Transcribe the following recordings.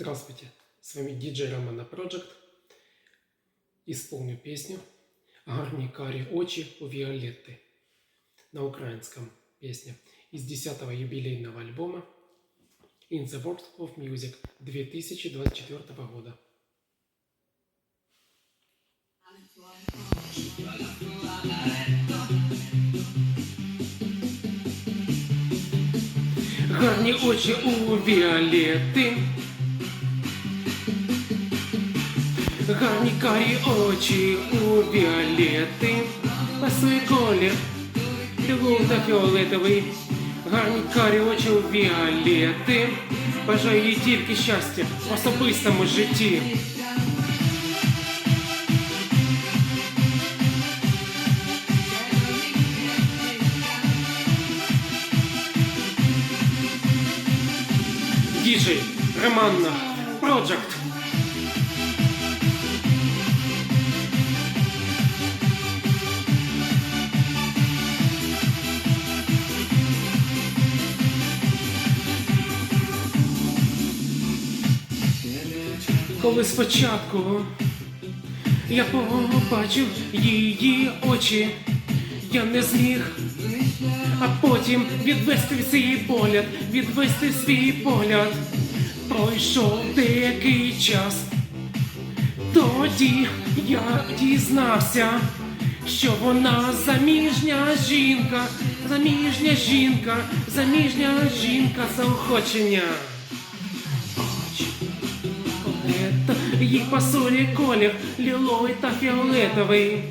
Здравствуйте, с вами диджей Романа Project. Исполню песню «Гарні карі очі у Віолетти» на украинском песня из 10-го юбилейного альбома In the World of Music 2024 года. Гарні очі у Віолетти. Гарні карі очі у Віолетти. Пасує колір, білий та фіолетовий. Гарні карі очі у Віолетти. Бажаю їй тільки щастя в особистому житті. Діджей, Романна, Project. Коли спочатку я побачив її очі, я не зміг, а потім відвести свій погляд, відвести свій погляд. Пройшов деякий час. Тоді я дізнався, що вона заміжня жінка, заміжня жінка, заміжня жінка заохочення. Їй пасує колір ліловий та фіолетовий.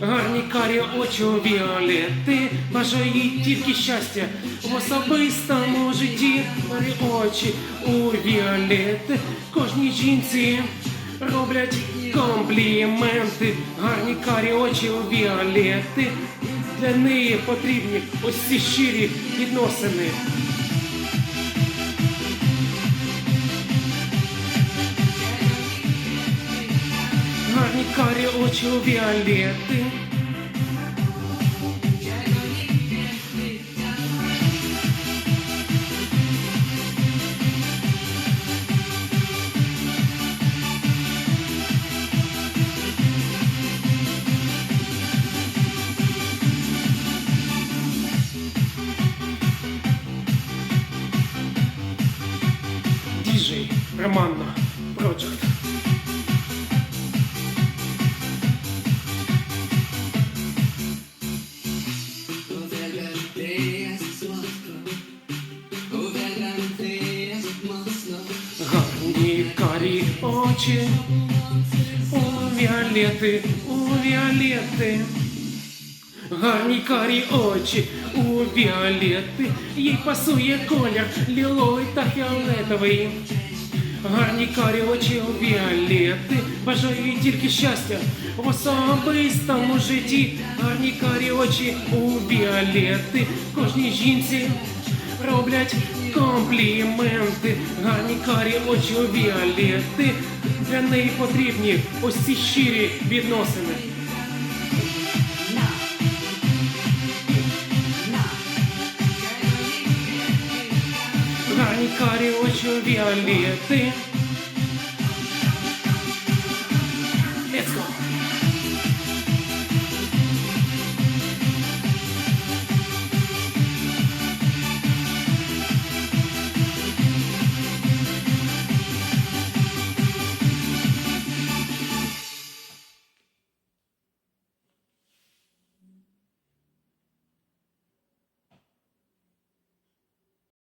Гарні карі очі у Віолетти, бажаю їй тільки щастя в особистому житті. Карі очі у Віолетти, кожній жінці роблять компліменти. Гарні карі очі у Віолетти, для неї потрібні ось ці щирі відносини. Гарні карі очі у Віолетти. Діджей Романна Project. Карі очі у Віолети, у Віолети. Гарні карі очі у Віолети, їй пасує колір ліловий та фіолетовий. Гарні карі очі у Віолети, бажаю їй тільки щастя в особистому житті. Гарні карі очі у Віолети, кожній жінці роблять компліменти, гарні карі очі віолети. Для неї потрібні ось ці щирі відносини. Гарні карі очі віолети. Let's go!